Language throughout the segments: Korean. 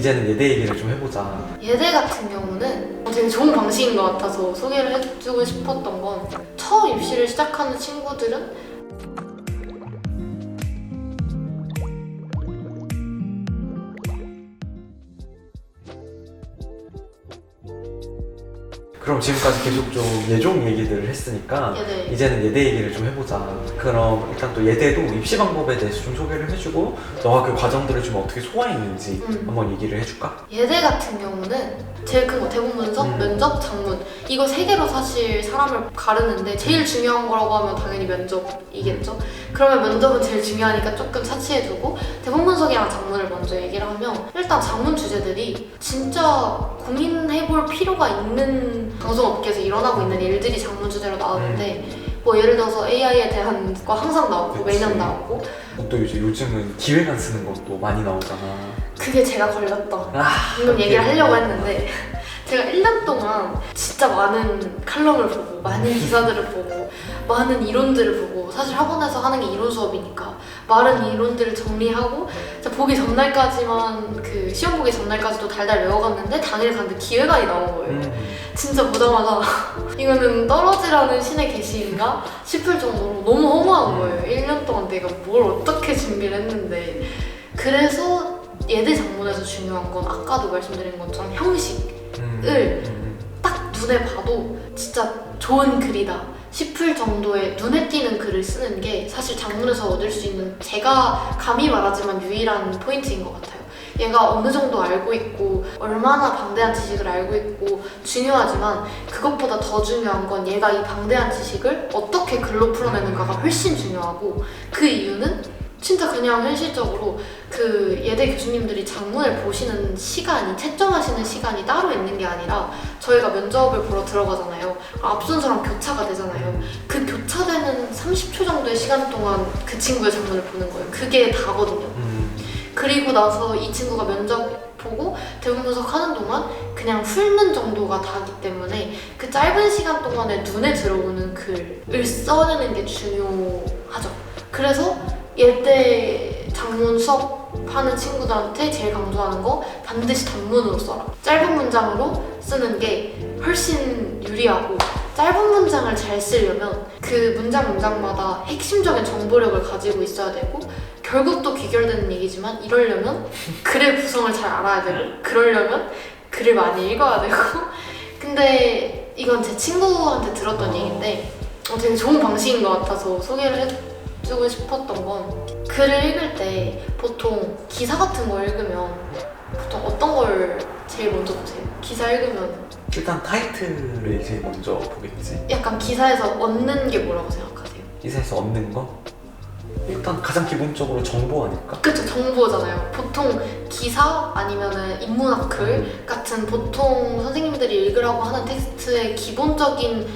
이제는 예대 얘기를 좀 해보자. 예대 같은 경우는 되게 좋은 방식인 것 같아서 소개를 해주고 싶었던 건 처음 입시를 시작하는 친구들은 그럼 지금까지 계속 좀 예종 얘기들을 했으니까 예대 이제는 예대 얘기를 좀 해보자. 그럼 일단 또 예대도 입시 방법에 대해서 좀 소개를 해주고 너가 그 과정들을 좀 어떻게 소화했는지 음. 한번 얘기를 해줄까? 예대 같은 경우는 제일 큰 거 대본 분석, 음. 면접, 장문 이거 세 개로 사실 사람을 가르는데 제일 중요한 거라고 하면 당연히 면접이겠죠. 그러면 면접은 제일 중요하니까 조금 차치해두고 대본 분석이랑 장문을 먼저 얘기를 하면 일단 장문 주제들이 진짜 고민해볼 필요가 있는 방송업계에서 일어나고 있는 일들이 장문 주제로 나오는데 뭐 예를 들어서 AI에 대한 거 항상 나오고 그치. 매년 나오고. 또 이제 요즘은 기획안 쓰는 것도 많이 나오잖아. 그게 제가 걸렸던 아, 방금 얘기를 하려고 했는데 제가 1년 동안 진짜 많은 칼럼을 보고 많은 기사들을 보고 많은 이론들을 보고 사실 학원에서 하는 게 이론 수업이니까 많은 이론들을 정리하고 진짜 보기 전날까지만 그 시험 보기 전날까지도 달달 외워갔는데 당일 갔는데 기획안이 나온 거예요. 음, 진짜 보자마자 이거는 떨어지라는 신의 계시인가 싶을 정도로 너무 허무한 거예요 1년 동안 내가 뭘 어떻게 준비를 했는데 그래서 예대 장문에서 중요한 건 아까도 말씀드린 것처럼 형식 음, 을. 음, 딱 눈에 봐도 진짜 좋은 글이다 싶을 정도의 눈에 띄는 글을 쓰는 게 사실 장문에서 얻을 수 있는 제가 감히 말하지만 유일한 포인트인 것 같아요. 얘가 어느 정도 알고 있고 얼마나 방대한 지식을 알고 있고 중요하지만 그것보다 더 중요한 건 얘가 이 방대한 지식을 어떻게 글로 풀어내는가가 훨씬 중요하고 그 이유는 진짜 그냥 현실적으로 그 예대 교수님들이 장문을 보시는 시간이 채점하시는 시간이 따로 있는 게 아니라 저희가 면접을 보러 들어가잖아요. 앞선 사람 교차가 되잖아요. 그 교차되는 30초 정도의 시간 동안 그 친구의 장문을 보는 거예요. 그게 다거든요. 음, 그리고 나서 이 친구가 면접 보고 대본 분석하는 동안 그냥 훑는 정도가 다기 때문에 그 짧은 시간 동안에 눈에 들어오는 글을 써내는 게 중요하죠. 그래서 예대 장문 수업 하는 친구들한테 제일 강조하는 거 반드시 단문으로 써라. 짧은 문장으로 쓰는 게 훨씬 유리하고 짧은 문장을 잘 쓰려면 그 문장 문장마다 핵심적인 정보력을 가지고 있어야 되고 결국 또 귀결되는 얘기지만 이러려면 글의 구성을 잘 알아야 되고 그러려면 글을 많이 읽어야 되고 근데 이건 제 친구한테 들었던 어. 얘기인데 어, 되게 좋은 방식인 것 같아서 소개를 해주고 싶었던 건 글을 읽을 때 보통 기사 같은 거 읽으면 보통 어떤 걸 제일 먼저 보세요? 기사 읽으면 일단 타이틀을 제일 먼저 보겠지. 약간 기사에서 얻는 게 뭐라고 생각하세요? 기사에서 얻는 거? 일단 가장 기본적으로 정보 아닐까? 그쵸 정보잖아요. 보통 기사 아니면은 인문학 글 음. 같은 보통 선생님들이 읽으라고 하는 텍스트의 기본적인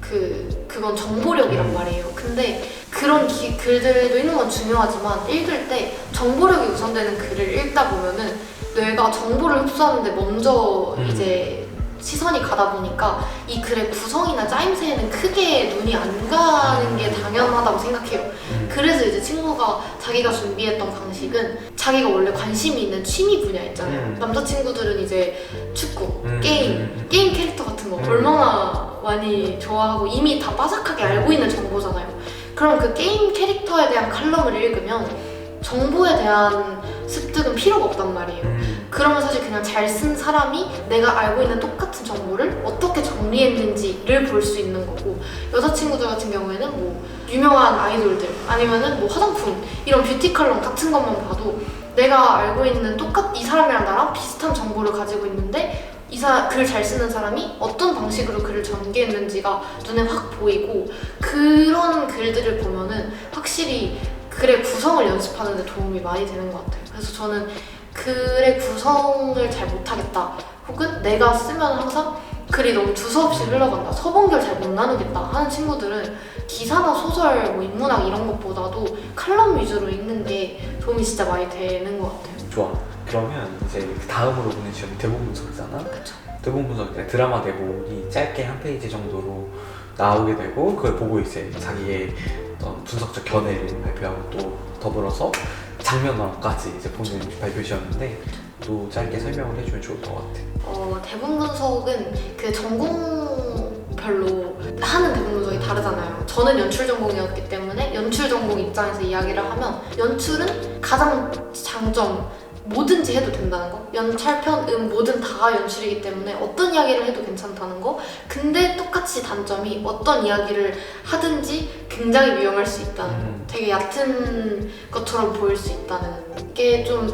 그 그건 정보력이란 음. 말이에요. 근데 그런 기- 글들도 읽는 건 중요하지만 읽을 때 정보력이 우선되는 글을 읽다 보면은 뇌가 정보를 흡수하는데 먼저 음. 이제 시선이 가다 보니까 이 글의 구성이나 짜임새에는 크게 눈이 안 가는 게 당연하다고 생각해요. 음, 그래서 이제 친구가 자기가 준비했던 방식은 자기가 원래 관심이 있는 취미 분야 있잖아요. 음. 남자친구들은 이제 축구, 음, 게임, 음, 게임 캐릭터 같은 거 음. 얼마나 많이 좋아하고 이미 다 빠삭하게 알고 있는 정보잖아요. 그럼 그 게임 캐릭터에 대한 칼럼을 읽으면 정보에 대한 습득은 필요가 없단 말이에요. 음, 그러면 사실 그냥 잘 쓴 사람이 내가 알고 있는 똑같은 정보를 어떻게 정리했는지를 볼 수 있는 거고 여자친구들 같은 경우에는 뭐 유명한 아이돌들 아니면은 뭐 화장품 이런 뷰티 칼럼 같은 것만 봐도 내가 알고 있는 똑같 이 사람이랑 나랑 비슷한 정보를 가지고 있는데 이글 잘 쓰는 사람이 어떤 방식으로 글을 전개했는지가 눈에 확 보이고 그런 글들을 보면은 확실히 글의 구성을 연습하는 데 도움이 많이 되는 것 같아요. 그래서 저는 글의 구성을 잘 못하겠다. 혹은 내가 쓰면 항상 글이 너무 두서없이 흘러간다. 서본결 잘 못 나누겠다 하는 친구들은 기사나 소설, 뭐 인문학 이런 것보다도 칼럼 위주로 읽는 게 도움이 진짜 많이 되는 것 같아요. 좋아. 그러면 이제 그 다음으로 보는 시험이 대본 분석이잖아. 그쵸. 대본 분석 때 드라마 대본이 짧게 한 페이지 정도로 나오게 되고 그걸 보고 이제 자기의 어떤 분석적 견해를 발표하고 또 더불어서 장면화까지 이제 보는 발표 시험인데 또 짧게 설명을 해주면 좋을 것 같아. 어, 대본 분석은 그 전공별로 하는 대본 분석이 다르잖아요. 저는 연출 전공이었기 때문에 연출 전공 입장에서 이야기를 하면 연출은 가장 장점 뭐든지 해도 된다는 거. 연찰 편, 음 뭐든 다 연출이기 때문에 어떤 이야기를 해도 괜찮다는 거. 근데 똑같이 단점이 어떤 이야기를 하든지 굉장히 위험할 수 있다는 거. 음. 되게 얕은 것처럼 보일 수 있다는 게 좀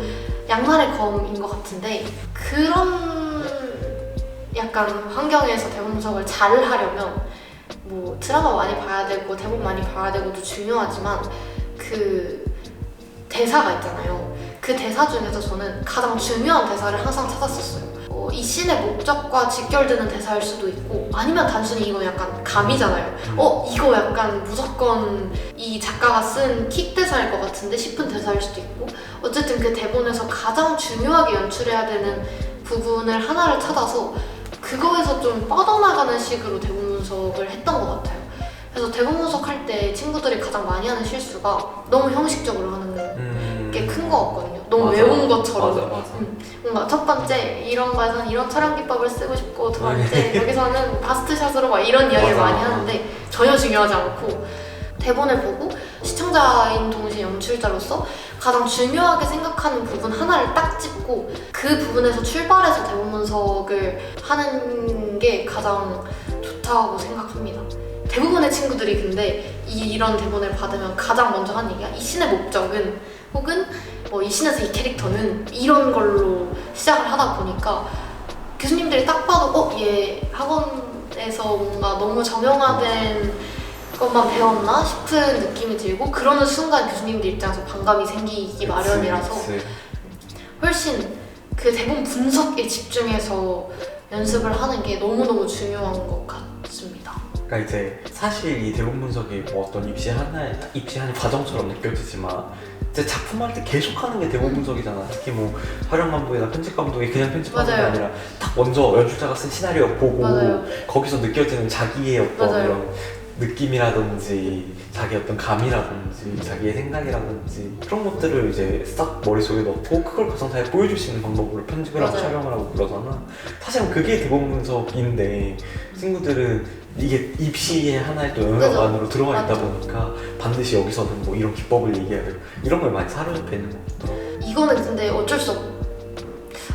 양날의 검인 것 같은데 그런 약간 환경에서 대본 분석을 잘 하려면 뭐 드라마 많이 봐야 되고 대본 많이 봐야 되고도 중요하지만 그 대사가 있잖아요. 그 대사 중에서 저는 가장 중요한 대사를 항상 찾았었어요. 어, 이 씬의 목적과 직결되는 대사일 수도 있고 아니면 단순히 이건 약간 감이잖아요. 어 이거 약간 무조건 이 작가가 쓴 킥 대사일 것 같은데 싶은 대사일 수도 있고 어쨌든 그 대본에서 가장 중요하게 연출해야 되는 부분을 하나를 찾아서 그거에서 좀 뻗어나가는 식으로 대본 분석을 했던 것 같아요. 그래서 대본 분석할 때 친구들이 가장 많이 하는 실수가 너무 형식적으로 하는 음. 게큰것 같거든요. 너무 맞아. 외운 것처럼. 맞아 맞아. 음, 뭔가 첫 번째 이런 거에서는 이런 촬영 기법을 쓰고 싶고 두 번째 네. 여기서는 바스트샷으로 막 이런 이야기를 맞아. 많이 하는데 전혀 중요하지 않고 대본을 보고 시청자인 동시에 연출자로서 가장 중요하게 생각하는 부분 하나를 딱 짚고 그 부분에서 출발해서 대본 분석을 하는 게 가장 좋다고 생각합니다. 대부분의 친구들이 근데 이, 이런 대본을 받으면 가장 먼저 하는 얘기가 이 씬의 목적은 혹은 뭐이 씬에서 이 캐릭터는 이런 걸로 시작을 하다 보니까 교수님들이 딱 봐도 어 얘 학원에서 뭔가 너무 정형화된 것만 배웠나 싶은 느낌이 들고 그러는 순간 교수님들 입장에서 반감이 생기기 마련이라서. 훨씬 그 대본 분석에 집중해서 연습을 하는 게 너무너무 중요한 것 같습니다. 그러니까 이제 사실 이 대본 분석이 뭐 어떤 입시 하나 입시하는 과정처럼 느껴지지만 이제 작품할 때 계속 하는 게 대본 분석이잖아. 특히 뭐 촬영 감독이나 편집 감독이 그냥 편집하는 게 맞아요. 아니라 딱 먼저 연출자가 쓴 시나리오 보고 맞아요. 거기서 느껴지는 자기의 어떤 맞아요. 이런 느낌이라든지 자기 어떤 감이라든지 자기의 생각이라든지 그런 것들을 이제 싹 머릿속에 넣고 그걸 가상사에 보여줄 수 있는 방법으로 편집을 하고 맞아요. 촬영을 하고 그러잖아 사실은 그게 대본 분석인데 친구들은 이게 입시의 하나의 또 영역. 안으로 들어가 있다 맞죠. 보니까 반드시 여기서는 뭐 이런 기법을 얘기해야 되고 이런 걸 많이 사로잡혀 있는 것 같더라고 이거는 근데 어쩔 수 없,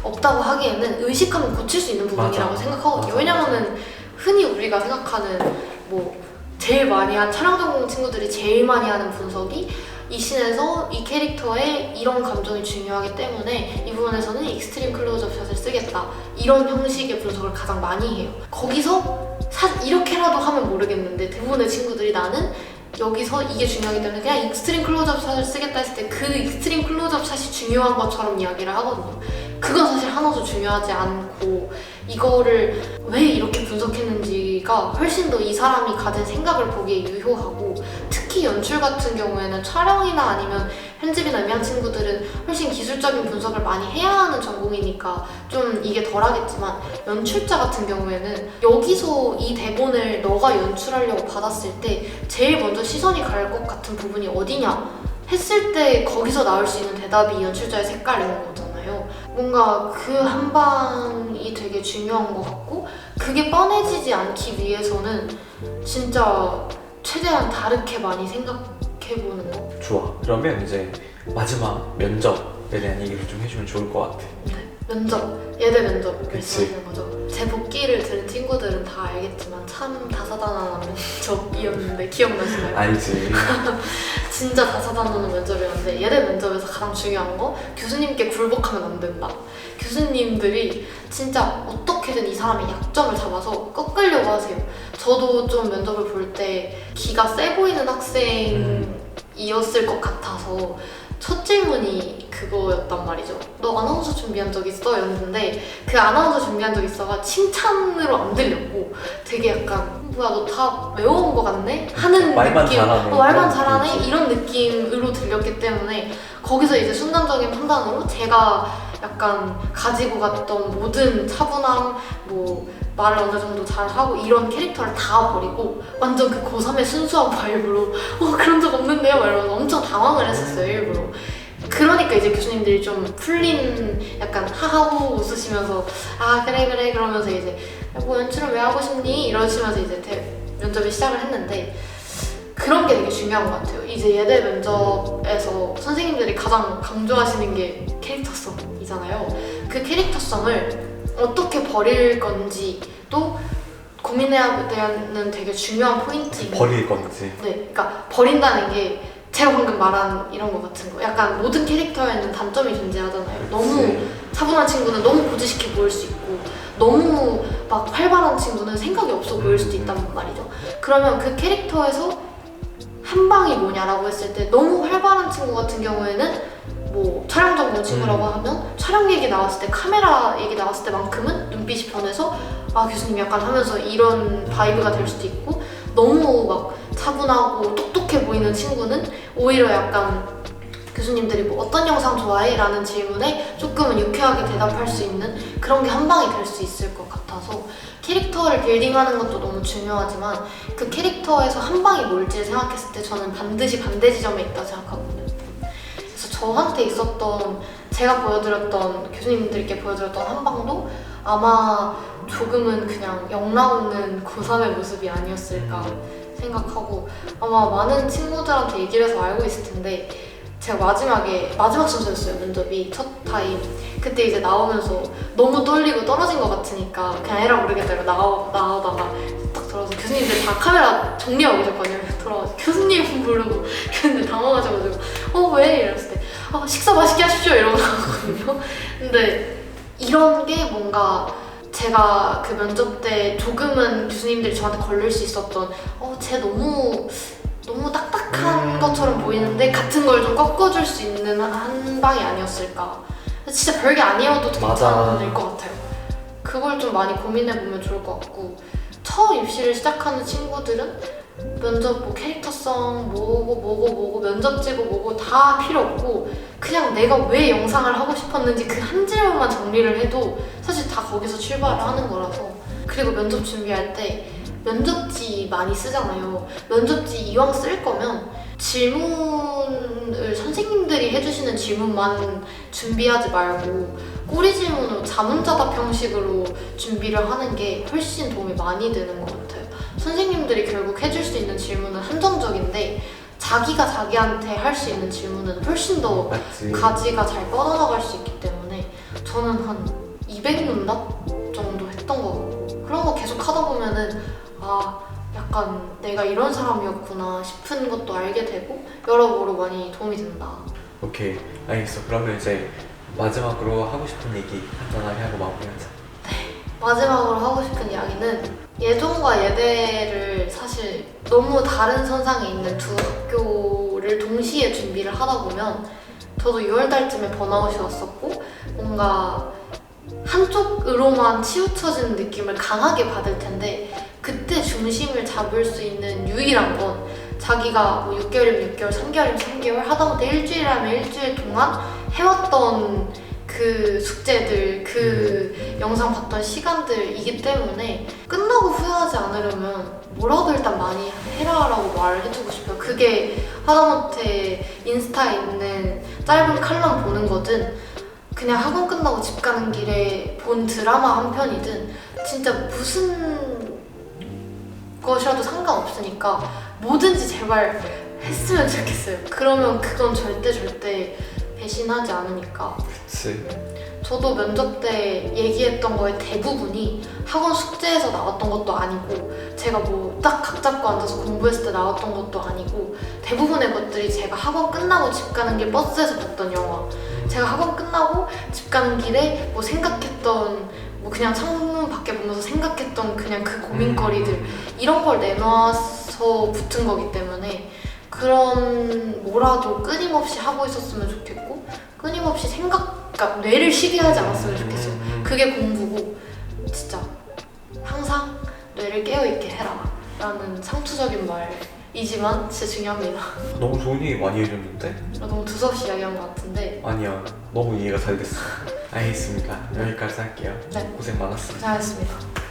없다고 하기에는 의식하면 고칠 수 있는 부분이라고 맞아. 생각하거든요. 맞아, 왜냐면은 흔히 우리가 생각하는 뭐 제일 많이 한 촬영 전공 친구들이 제일 많이 하는 분석이 이 씬에서 이 캐릭터의 이런 감정이 중요하기 때문에 이 부분에서는 익스트림 클로즈업 샷을 쓰겠다 이런 형식의 분석을 가장 많이 해요 거기서 사, 이렇게라도 하면 모르겠는데 대부분의 친구들이 나는 여기서 이게 중요하기 때문에 그냥 익스트림 클로즈업 샷을 쓰겠다 했을 때 그 익스트림 클로즈업 샷이 중요한 것처럼 이야기를 하거든요 그건 사실 하나도 중요하지 않고 이거를 왜 이렇게 분석했는지가 훨씬 더 이 사람이 가진 생각을 보기에 유효하고 특히 연출 같은 경우에는 촬영이나 아니면 편집이나 애매한 친구들은 훨씬 기술적인 분석을 많이 해야 하는 전공이니까 좀 이게 덜 하겠지만 연출자 같은 경우에는 여기서 이 대본을 너가 연출하려고 받았을 때 제일 먼저 시선이 갈 것 같은 부분이 어디냐 했을 때 거기서 나올 수 있는 대답이 연출자의 색깔인 거잖아요. 뭔가 그 한 방이 되게 중요한 것 같고 그게 뻔해지지 않기 위해서는 진짜 최대한 다르게 많이 생각해보는 거. 좋아 그러면 이제 마지막 면접에 대한 얘기를 좀 해주면 좋을 것 같아 네. 면접, 예대 면접 그치. 말씀하시는 거죠. 제 복귀를 들은 친구들은 다 알겠지만 참 다사다난한 면접이었는데 기억나시나요? 알지 진짜 다사다난한 면접이었는데 예대 면접에서 가장 중요한 거 교수님께 굴복하면 안 된다. 교수님들이 진짜 어떻게든 이 사람의 약점을 잡아서 꺾으려고 하세요. 저도 좀 면접을 볼 때 기가 세 보이는 학생 이었을 것 같아서 첫 질문이 그거였단 말이죠. 너 아나운서 준비한 적 있어? 였는데 그 아나운서 준비한 적 있어가 칭찬으로 안 들렸고 되게 약간 뭐야 너 다 외워온 것 같네? 하는 말만 느낌 잘하네. 어, 말만 잘하네? 이런 느낌으로 들렸기 때문에 거기서 이제 순간적인 판단으로 제가 약간 가지고 갔던 모든 차분함 뭐 말을 어느 정도 잘하고 이런 캐릭터를 다 버리고 완전 그 고3의 순수한 바이브로 어 그런 적 없는데요? 막 이러면서 엄청 당황을 했었어요 일부러 그러니까 이제 교수님들이 좀 풀린 약간 하하호 웃으시면서 아 그래 그래 그러면서 이제 뭐 연출을 왜 하고 싶니 이러시면서 이제 대- 면접을 시작을 했는데 그런 게 되게 중요한 것 같아요. 이제 예대 면접에서 선생님들이 가장 강조하시는 게 캐릭터성이잖아요. 그 캐릭터성을 어떻게 버릴 건지 또 고민해야 되는 되게 중요한 포인트인 것 버릴 건지. 네, 그러니까 버린다는 게 제가 방금 말한 이런 거 같은 거. 약간 모든 캐릭터에는 단점이 존재하잖아요. 너무 그치. 차분한 친구는 너무 고지식해 보일 수 있고 너무 막 활발한 친구는 생각이 없어 보일 수도 있단 말이죠. 그러면 그 캐릭터에서 한 방이 뭐냐라고 했을 때 너무 활발한 친구 같은 경우에는 뭐 촬영 전공 친구라고 음. 하면 촬영 얘기 나왔을 때 카메라 얘기 나왔을 때만큼은 눈빛이 변해서 아 교수님 약간 하면서 이런 바이브가 될 수도 있고 너무 막 차분하고 똑똑해 보이는 친구는 오히려 약간 교수님들이 뭐 어떤 영상 좋아해? 라는 질문에 조금은 유쾌하게 대답할 수 있는 그런 게 한 방이 될 수 있을 것 같아서 캐릭터를 빌딩하는 것도 너무 중요하지만 그 캐릭터에서 한 방이 뭘지 생각했을 때 저는 반드시 반대 지점에 있다 생각하거든요. 그래서 저한테 있었던 제가 보여드렸던 교수님들께 보여드렸던 한 방도 아마 조금은 그냥 영 나오는 고3의 모습이 아니었을까 생각하고 아마 많은 친구들한테 얘기를 해서 알고 있을 텐데 제가 마지막에 마지막 순서였어요 면접이. 첫 타임. 그때 이제 나오면서 너무 떨리고 떨어진 것 같으니까 그냥 에라 모르겠다 이러고 나오, 나오다가 딱 들어서 교수님들 다 카메라 정리하고 계셨거든요 들어가서 교수님 부르고 근데 당황하셔가지고 어 왜? 이랬을 때 어, 식사 맛있게 하십시오 이러고 나왔거든요 근데 이런 게 뭔가 제가 그 면접 때 조금은 교수님들이 저한테 걸릴 수 있었던 어, 쟤 너무 너무 딱딱한 음. 것처럼 보이는데 같은 걸 좀 꺾어줄 수 있는 한 방이 아니었을까. 진짜 별게 아니어도 맞아. 괜찮을 것 같아요. 그걸 좀 많이 고민해 보면 좋을 것 같고 처음 입시를 시작하는 친구들은 면접 뭐 캐릭터성 뭐고 뭐고 뭐고 면접지고 뭐고 다 필요 없고 그냥 내가 왜 영상을 하고 싶었는지 그 한 질문만 정리를 해도 사실 다 거기서 출발을 하는 거라서 그리고 면접 준비할 때 면접지 많이 쓰잖아요. 면접지 이왕 쓸 거면 질문을 선생님들이 해주시는 질문만 준비하지 말고 꼬리 질문으로 자문자답 형식으로 준비를 하는 게 훨씬 도움이 많이 되는 것 같아요. 선생님들이 결국 해줄 수 있는 질문은 한정적인데 자기가 자기한테 할 수 있는 질문은 훨씬 더 맞지. 가지가 잘 뻗어나갈 수 있기 때문에 저는 한 200문답 정도 했던 것 같고 그런 거 계속 하다 보면은 아 약간 내가 이런 사람이었구나 싶은 것도 알게 되고 여러모로 많이 도움이 된다. 오케이 알겠어. 그러면 이제 마지막으로 하고 싶은 얘기 간단하게 하고 마무리하자. 마지막으로 하고 싶은 이야기는 예종과 예대를 사실 너무 다른 선상에 있는 두 학교를 동시에 준비를 하다 보면 저도 6월달쯤에 번아웃이 왔었고 뭔가 한쪽으로만 치우쳐지는 느낌을 강하게 받을 텐데 그때 중심을 잡을 수 있는 유일한 건 자기가 뭐 6개월이면 6개월, 3개월이면 3개월 하다못해 일주일이라면 일주일 동안 해왔던 그 숙제들, 그 영상 봤던 시간들이기 때문에 끝나고 후회하지 않으려면 뭐라도 일단 많이 해라라고 말을 해주고 싶어요. 그게 하다못해 인스타에 있는 짧은 칼럼 보는 거든 그냥 학원 끝나고 집 가는 길에 본 드라마 한 편이든 진짜 무슨 것이라도 상관없으니까 뭐든지 제발 했으면 좋겠어요. 그러면 그건 절대 절대 배신하지 않으니까. 그치. 저도 면접 때 얘기했던 거의 대부분이 학원 숙제에서 나왔던 것도 아니고 제가 뭐 딱 각 잡고 앉아서 공부했을 때 나왔던 것도 아니고 대부분의 것들이 제가 학원 끝나고 집 가는 길 버스에서 봤던 영화 제가 학원 끝나고 집 가는 길에 뭐 생각했던 뭐 그냥 창문 밖에 보면서 생각했던 그냥 그 고민거리들 이런 걸 내놔서 붙은 거기 때문에 그런 뭐라도 끊임없이 하고 있었으면 좋겠고 끊임없이 생각, 그러니까 뇌를 쉬게 하지 않았으면 좋겠어요. 음, 그게 공부고 진짜 항상 뇌를 깨어있게 해라 라는 상투적인 말이지만 진짜 중요합니다. 너무 좋은 얘기 많이 해줬는데? 너무 두서없이 이야기한 것 같은데 아니야. 너무 이해가 잘 됐어. 알겠습니다. 여기까지 할게요. 네. 고생 많았습니다. 잘했습니다.